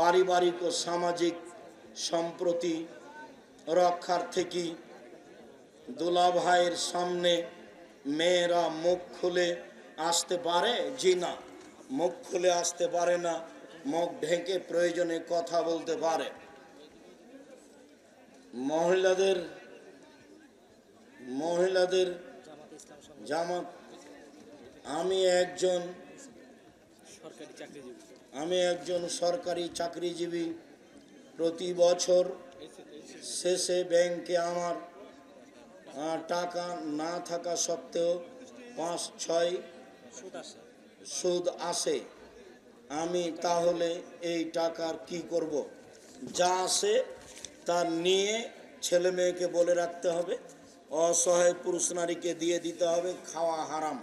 পারিবারিক ও সামাজিক সম্প্রতি রক্ষার থেকে দুলাভাইয়ের সামনে মেয়েরা মুখ খুলে আসতে পারে? জি না। মুখ খুলে আসতে পারে না। মুখ ঢেকে প্রয়োজনে কথা বলতে পারে। মহিলাদের মহিলাদের জামাত, আমি একজন সরকারি চাকরিজীবী। আমি একজন সরকারি চাকরিজীবী প্রতি বছর শেষে ব্যাংকে আমার টাকা না থাকা সত্ত্বেও পাঁচ, ছয় সুদ আসে। আমি তাহলে এই টাকার কি করব? যা আসে তা নিয়ে ছেলে মেয়েকে বলে রাখতে হবে। অসহায় পুরুষ নারীকে দিয়ে দিতে হবে, খাওয়া হারাম।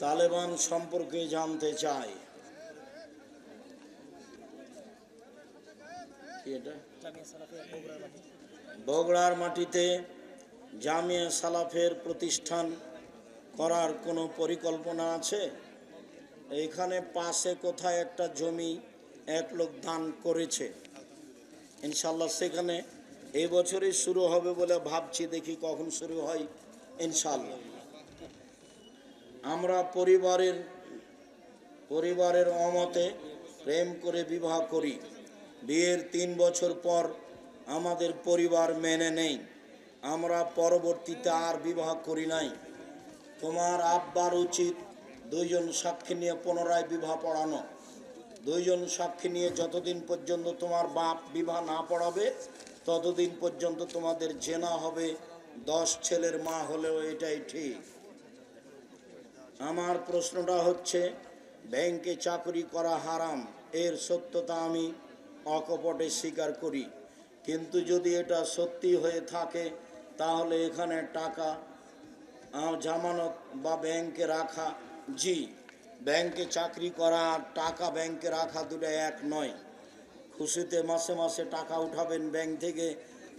তালেবান সম্পর্কে জানতে চাই। বগুড়ার মাটিতে জামিয়া সালাফের প্রতিষ্ঠান করার কোনো পরিকল্পনা আছে? এইখানে পাশে কোথায় একটা জমি এক লোক দান করেছে। ইনশাল্লাহ সেখানে এই বছরই শুরু হবে বলে ভাবছি দেখি কখন শুরু হয়। ইনশাল্লাহ আমরা পরিবারের পরিবারের অমতে প্রেম করে বিবাহ করি। বিয়ের তিন বছর পর আমাদের পরিবার মেনে নেই। আমরা পরবর্তীতে আর বিবাহ করি নাই। তোমার আব্বার উচিত দুইজন সাক্ষী নিয়ে পুনরায় বিবাহ পড়ানো। দুইজন সাক্ষী নিয়ে যতদিন পর্যন্ত তোমার বাপ বিবাহ না পড়াবে, ততদিন পর্যন্ত তোমাদের জেনা হবে, দশ ছেলের মা হলেও এটাই ঠিক। আমার প্রশ্নটা হচ্ছে, ব্যাংকে চাকরি করা হারাম, এর সত্যতা আমি অকপটে স্বীকার করি। কিন্তু যদি এটা সত্যি হয়ে থাকে, তাহলে এখানে টাকা জামানত বা ব্যাংকে রাখা, জি, ব্যাংকে চাকরি করা আর টাকা ব্যাংকে রাখা দুটো এক নয়। খুশিতে মাসে মাসে টাকা উঠাবেন, ব্যাংক থেকে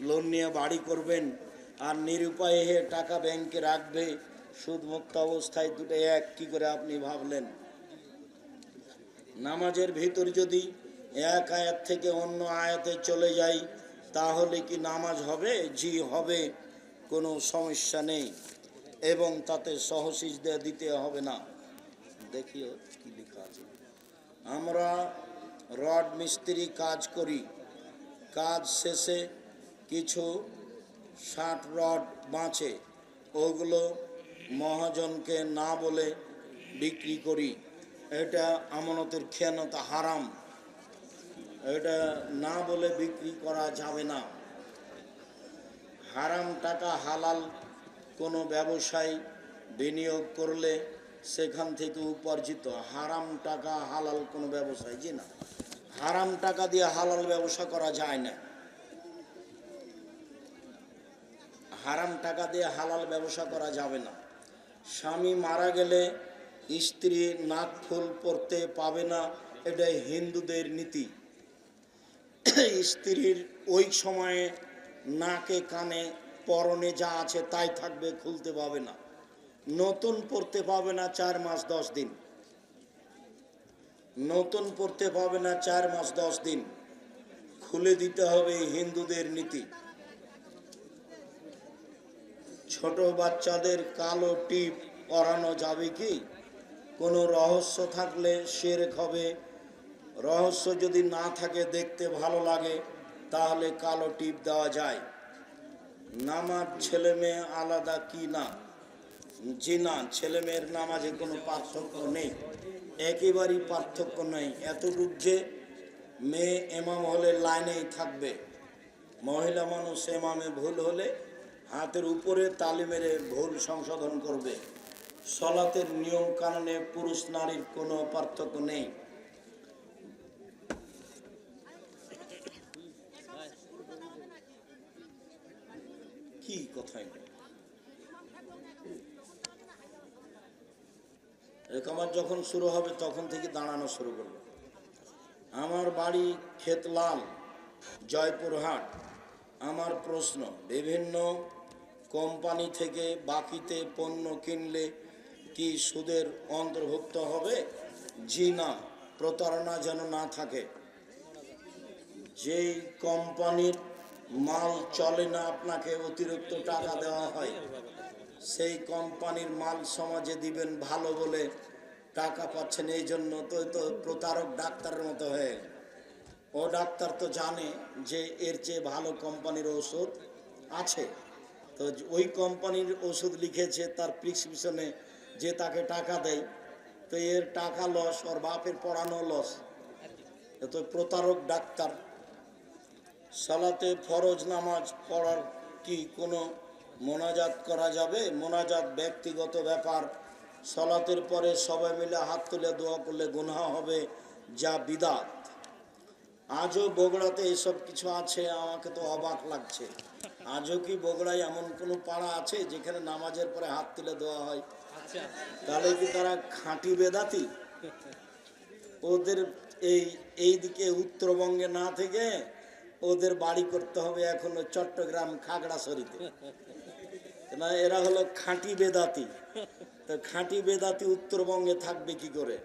লোন নিয়ে বাড়ি করবেন, আর নিরুপায় হয়ে টাকা ব্যাংকে রাখবে সুদমুক্ত অবস্থায় দুটো এক, কি করে আপনি ভাবলেন? নামাজের ভিতর যদি এক আয়াত থেকে অন্য আয়াতে চলে যাই, তাহলে কি নামাজ হবে? জি, হবে। কোনো সমস্যা নেই। এবং তাতে সহসিজদা দিতে হবে না। দেখিও কি লেখা আছে। আমরা রড মিস্ত্রি কাজ করি। কাজ শেষে কিছু ষাট রড বাঁচে। ওগুলো মহাজনকে না বলে বিক্রি করি। এটা আমানতের খেয়ানতা হারাম। এটা না বলে বিক্রি করা যাবে না। হারাম টাকা হালাল কোনো ব্যবসায় বিনিয়োগ করলে সেখান থেকে উপার্জিত। হারাম টাকা হালাল কোনো ব্যবসায়, জি না। হারাম টাকা দিয়ে হালাল ব্যবসা করা যায় না। হারাম টাকা দিয়ে হালাল ব্যবসা করা যাবে না। স্বামী মারা গেলে স্ত্রী নাক ফুল পরতে পাবে না, এটাই হিন্দুদের নীতি। স্ত্রীর ওই সময়ে নাকে কানে পরনে যা আছে তাই থাকবে, খুলতে পাবে না। নতুন পড়তে পাবে না চার মাস দশ দিন। নতুন পড়তে পাবে না চার মাস দশ দিন। খুলে দিতে হবে হিন্দুদের নীতি। ছোট বাচ্চাদের কালো টিপ পরানো যাবে কি? কোনো রহস্য থাকলে শেরেক হবে। রহস্য যদি না থাকে দেখতে ভালো লাগে, তাহলে কালো টিপ দেওয়া যায়। নামাজ ছেলে মেয়ে আলাদা কি না? জি না, ছেলে মেয়ের নামাজে কোনো পার্থক্য নেই। একেবারেই পার্থক্য নেই। এতটুক যে মেয়ে এমাম হলে লাইনেই থাকবে। মহিলা মানুষ এমামে ভুল হলে হাতের উপরে তালি মেরে ভুল সংশোধন করবে। সলাতের নিয়ম কানুনে পুরুষ নারীর কোনো পার্থক্য নেই। কি কথাই আমার যখন শুরু হবে, তখন থেকে দাঁড়ানো শুরু করবে। আমার বাড়ি ক্ষেতলাল, জয়পুরহাট। আমার প্রশ্ন, বিভিন্ন কোম্পানি থেকে বাকিতে পণ্য কিনলে কি সুদের অন্তর্ভুক্ত হবে? জি না, প্রতারণা যেন না থাকে। যেই কোম্পানির মাল চলে না, আপনাকে অতিরিক্ত টাকা দেওয়া হয়, সেই কোম্পানির মাল সমাজে দিবেন ভালো বলে টাকা পাচ্ছেন। এই জন্য তো তো প্রতারক ডাক্তারের মতো হয়ে ও ডাক্তার তো জানে যে এর চেয়ে ভালো কোম্পানির ওষুধ আছে। তো ওই কোম্পানির ওষুধ লিখেছে, তার প্রিসক্রিপশনে যে তাকে টাকা দেয়। তো এর টাকা লস, ওর বাপের পড়ানো লস। এ তো প্রতারক ডাক্তার। সালাতে ফরজ নামাজ পড়ার কি কোনো মোনাজাত করা যাবে? মোনাজাত ব্যক্তিগত ব্যাপার। সালাতের পরে সবাই মিলে হাত তুলে দোয়া করলে গুনাহ হবে, যা বিদাত। আজও বগুড়াতে এসব কিছু আছে, আমাকে তো অবাক লাগছে। আজও কি বগুড়ায় এমন কোনো পাড়া আছে যেখানে নামাজের পরে হাত তুলে দেওয়া হয়? আচ্ছা। তাহলে কি তারা খাঁটি বেদাতি? ওদের এই এই দিকে উত্তরবঙ্গে না থেকে ওদের বাড়ি করতে হবে এখনও চট্টগ্রাম খাগড়াছড়িতে। না এরা হলো খাঁটি বেদাতি। তো খাঁটি বেদাতি উত্তরবঙ্গে থাকবে কি করে?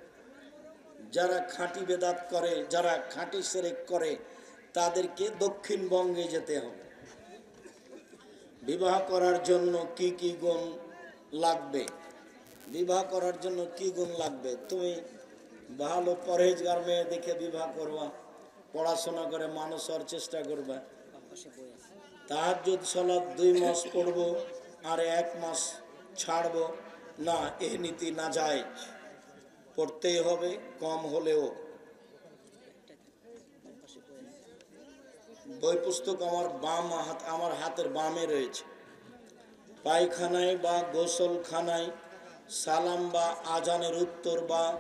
যারা খাঁটি বেদাত করে যারা খাঁটি সেরেক করে তাদেরকে দক্ষিণবঙ্গে যেতে হবে। বিবাহ করার জন্য কি কি গুণ লাগবে? বিবাহ করার জন্য কি গুণ লাগবে? তুমি ভালো পরহেজগার মেয়ে দেখে বিবাহ করবা, পড়াশোনা করে মানুষ হওয়ার চেষ্টা করবা। তাহার যদি সলাপ দুই মাস পড়ব আর এক মাস ছাড়বো। না, এ নীতি না যায়। পড়তেই হবে, কম হলেও বাম পাশে বই আছে বই পুস্তক আমার বাম হাত, আমার হাতের বামে রয়েছে। পায়খানায় বা গোসলখানায় সালাম বা আজানের উত্তর বা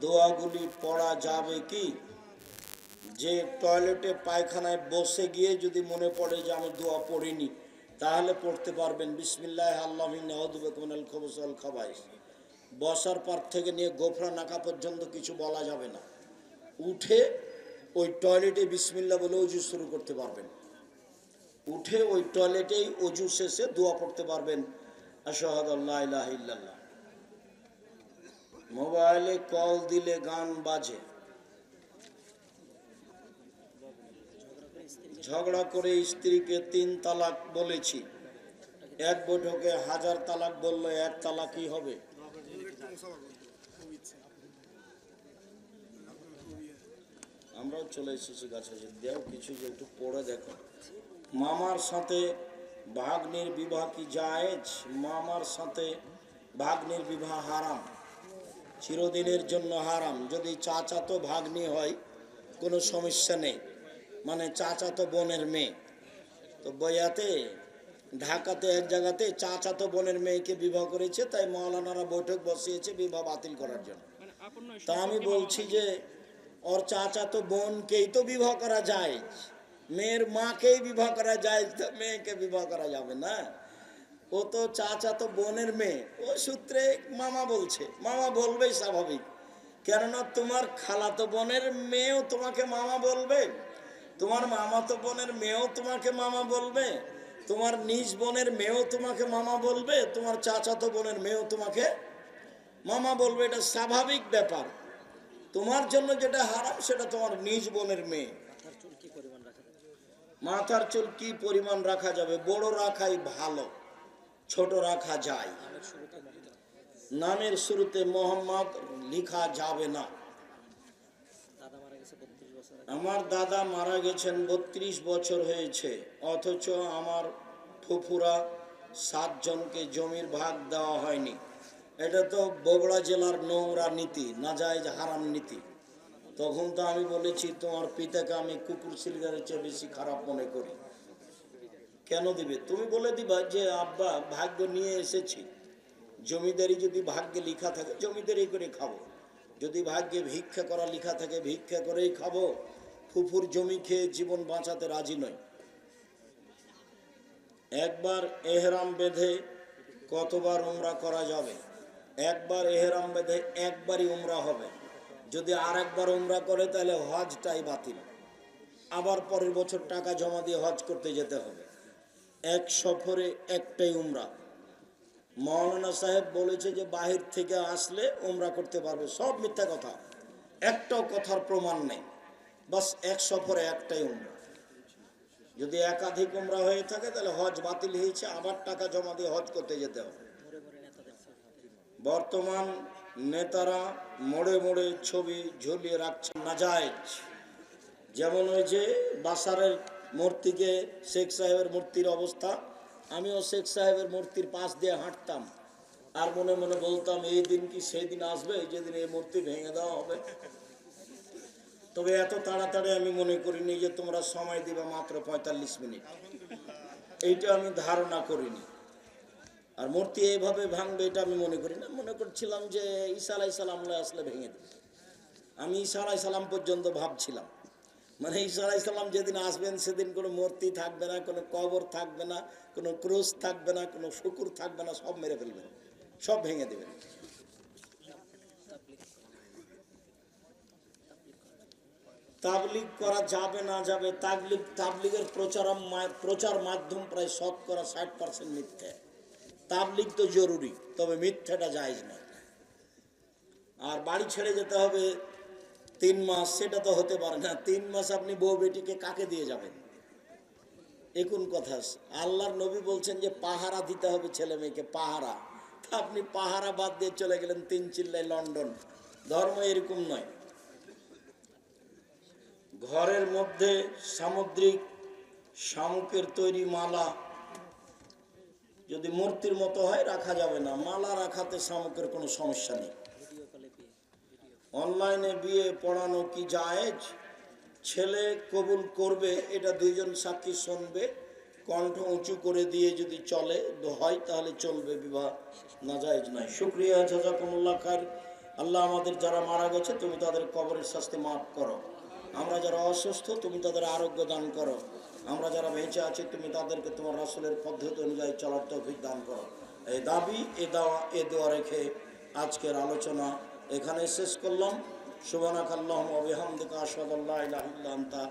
দোয়াগুলি পড়া যাবে কি? যে টয়লেটে পায়খানায় বসে গিয়ে যদি মনে পড়ে যে আমি দোয়া পড়িনি, তাহলে পড়তে পারবেন। বিসমিল্লাহ আল্লাহিনাল খবসল খাবাইস। বসার পর থেকে নিয়ে গোফরা নাকা পর্যন্ত কিছু বলা যাবে না। উঠে ওই টয়লেটে বিসমিল্লা বলে অজু শুরু করতে পারবেন। উঠে ওই টয়লেটেই অজু শেষে দোয়া পড়তে পারবেন। আশাহাদ মোবাইলে কল দিলে গান বাজে। ঝগড়া করে স্ত্রীকে ঝগড়া করে স্ত্রীকে তিন তালাক বলেছি। এক বৈঠকে হাজার তালাক বললে এক তালাকই হবে। আমরাও চলে এসেছি কাছাকাছি দেও কিছু যে একটু পড়ে দেখো। মামার সাথে ভাগ্নির বিবাহ কি জায়েজ? মামার সাথে ভাগ্নির বিবাহ হারাম। চিরদিনের জন্য হারাম। যদি চাচা তো ভাগ্নি হয় কোনো সমস্যা নেই। মানে চাচা তো বোনের মেয়ে। তো বইয়াতে ঢাকাতে এক জায়গাতে চাচা তো বোনের মেয়েকে বিবাহ করেছে তাই মৌলানারা বৈঠক বসিয়েছে বিবাহ বাতিল করার জন্য। মানে তা আমি বলছি? যে ওর চাচাতো বোনকেই তো বিবাহ করা যায় মেয়ের মাকেই বিবাহ করা যায় তো মেয়েকে বিবাহ করা যাবে না ও তো চাচাতো বোনের মেয়ে ও সূত্রে মামা বলছে মামা বলবেই স্বাভাবিক কেননা তোমার খালাতো বোনের মেয়েও তোমাকে মামা বলবে তোমার মামাতো বোনের মেয়েও তোমাকে মামা বলবে তোমার নিজ বোনের মেয়েও তোমাকে মামা বলবে তোমার চাচাতো বোনের মেয়েও তোমাকে মামা বলবে এটা স্বাভাবিক ব্যাপার। তোমার জন্য যেটা হারাম সেটা তোমার নিজ বোনের মেয়ে। মাথার চুল কি পরিমাণ রাখা যাবে? বড় রাখাই ভালো ছোট রাখা যায়। নামের শুরুতে মোহাম্মদ লিখা যাবে না। আমার দাদা মারা গেছেন বত্রিশ বছর হয়েছে অথচ আমার ফুফুরা সাতজনকে জমির ভাগ দেওয়া হয়নি। এটা তো বগুড়া জেলার নোংরা নীতি, নাজায়জ হারাম নীতি। তখন তো আমি বলেছি, তোমার পিতাকে আমি কুকুর সিলগারের চেয়ে বেশি খারাপ মনে করি। কেন দিবে? তুমি বলে দিবা যে, আব্বা, ভাগ্য নিয়ে এসেছি। জমিদারি যদি ভাগ্যে লিখা থাকে, জমিদারি করে খাব। যদি ভাগ্যে ভিক্ষা করা লিখা থাকে, ভিক্ষা করেই খাব। ফুফুর জমি খেয়ে জীবন বাঁচাতে রাজি নয় একবার এহরাম বেঁধে কতবার উমরা করা যাবে? একবার এহরাম বেঁধে একবারই উমরা হবে। যদি আর একবার উমরা করে, তাহলে হজটাই বাতিল। আবার পরের বছর টাকা জমা দিয়ে হজ করতে যেতে হবে। এক সফরে একটাই উমরা। মৌলানা সাহেব বলেছে যে, বাহির থেকে আসলে ওমরা করতে পারবে। সব মিথ্যা কথা। একটাও কথার প্রমাণ নেই। বাস এক সফরে একটাই উমরা। যদি একাধিক উমরা হয়ে থাকে, তাহলে হজ বাতিল হয়েছে। আবার টাকা জমা দিয়ে হজ করতে যেতে হবে মোড়ে মোড়ে নেতাদের সাথে বর্তমান নেতারা মোড়ে মোড়ে ছবি ঝুলিয়ে রাখছেন নাজায়েজ। যেমন ওই যে বাসারের মূর্তিকে শেখ সাহেবের মূর্তির অবস্থা, আমিও শেখ সাহেবের মূর্তির পাশ দিয়ে হাঁটতাম। আর মনে মনে বলতাম, এই দিন কি সেই দিন আসবে? যেদিন এই মূর্তি ভেঙে দেওয়া হবে। তবে এত তাড়াতাড়ি আমি মনে করিনি যে তোমরা সময় দিবে মাত্র পঁয়তাল্লিশ মিনিট। এইটা আমি ধারণা করিনি। আর মূর্তি এইভাবে ভাঙবে, এটা আমি মনে করি না। মনে করছিলাম যে ঈসা আলাই সালাম আসলে ভেঙে দেবে। আমি ঈসা আলাই সালাম পর্যন্ত ভাবছিলাম। মানে ঈসা আলাই সালাম যেদিন আসবেন, সেদিন কোনো মূর্তি থাকবে না, কোনো কবর থাকবে না, কোনো ক্রুশ থাকবে না, কোনো শুকুর থাকবে না, সব মেরে ফেলবেন। সব ভেঙে দেবেন। তাবলিগ করা যাবে না যাবে, তাবলিগ, তাবলিগের প্রচার প্রচার মাধ্যম প্রায় শতকরা ষাট পার্সেন্ট মিথ্যে। তাবলিগ তো জরুরি, তবে মিথ্যাটা জায়জ না আর বাড়ি ছেড়ে যেতে হবে তিন মাস, সেটা তো হতে পারে না। তিন মাস আপনি বউ বেটিকে কাকে দিয়ে যাবেন? এখন কথা, আল্লাহর নবী বলছেন যে পাহারা দিতে হবে ছেলে মেয়েকে, পাহারা। তা আপনি পাহারা বাদ দিয়ে চলে গেলেন তিন চিল্লায় লন্ডন। ধর্ম এরকম নয়। ঘরের মধ্যে সামুদ্রিক শামুকের তৈরি মালা যদি মূর্তির মতো হয়, রাখা যাবে না। মালা রাখাতে শামুকের কোনো সমস্যা নেই। অনলাইনে বিয়ে পড়ানো কি জায়েজ? ছেলে কবুল করবে, এটা দুইজন সাক্ষী শুনবে। কণ্ঠ উঁচু করে দিয়ে যদি চলে হয়, তাহলে চলবে, বিবাহ না জায়েজ নয়। শুক্রিয়া, জাজাকুমুল্লাহ খার আল্লাহ আমাদের যারা মারা গেছে, তুমি তাদের কবরের শাস্তি মাফ করো। আমরা যারা অসুস্থ, তুমি তাদের আরোগ্য দান করো। আমরা যারা বেঁচে আছি, তুমি তাদেরকে তোমার রাসুলের পদ্ধতি অনুযায়ী চলার তৌফিক দান করো। এই দাবি এ দাওয়া, এ দোয়া রেখে আজকের আলোচনা এখানে শেষ করলাম। সুবানাক আল্লাহ বিহামদিকা আশহাদু আল্লা ইলাহা ইল্লা আনতা